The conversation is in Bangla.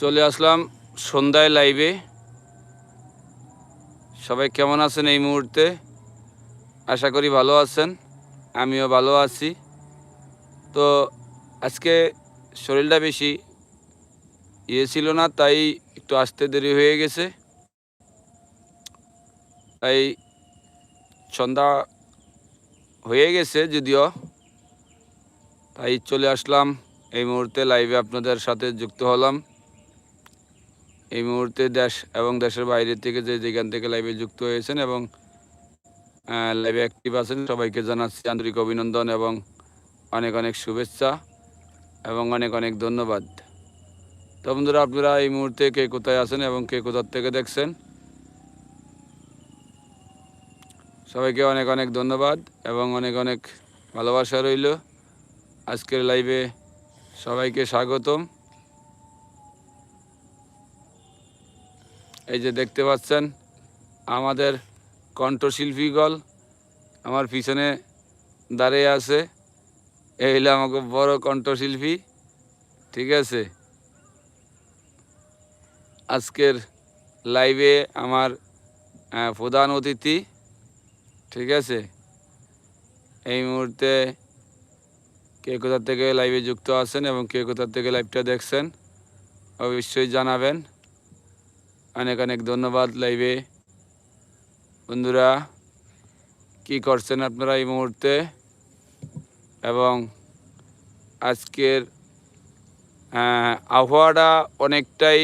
চলে আসলাম সন্ধ্যায় লাইভে সবাই কেমন আছেন এই মুহূর্তে? আশা করি ভালো আছেন, আমিও ভালো আছি। তো আজকে শরীরটা বেশি ইয়ে ছিল না, তাই একটু আসতে দেরি হয়ে গেছে। তাই সন্ধ্যা হয়ে গেছে যদিও। তাই চলে আসলাম এই মুহূর্তে লাইভে আপনাদের সাথে যুক্ত হলাম। এই মুহূর্তে দেশ এবং দেশের বাইরে থেকে যে যেখান থেকে লাইভে যুক্ত হয়েছেন এবং লাইভে অ্যাক্টিভ আছেন, সবাইকে জানাচ্ছি আন্তরিক অভিনন্দন এবং অনেক অনেক শুভেচ্ছা এবং অনেক অনেক ধন্যবাদ। তো বন্ধুরা, আপনারা এই মুহূর্তে কে কোথায় আছেন এবং কে কোথার থেকে দেখছেন? সবাইকে অনেক অনেক ধন্যবাদ এবং অনেক অনেক ভালোবাসা রইল। আজকের লাইভে সবাইকে স্বাগতম। এই যে দেখতে পাচ্ছেন, আমাদের কণ্ঠশিল্পীগল আমার পিছনে দাঁড়িয়ে আছে। এই হলো আমাকে বড় কণ্ঠশিল্পী, ঠিক আছে? আজকের লাইভে আমার প্রধান অতিথি, ঠিক আছে? এই মুহূর্তে কে কোথা থেকে লাইভে যুক্ত আছেন এবং কে কোথা থেকে লাইভটা দেখছেন, অবশ্যই জানাবেন। অনেক অনেক ধন্যবাদ লাইভে। বন্ধুরা কি করছেন আপনারা এই মুহূর্তে? এবং আজকের আবহাওয়াটা অনেকটাই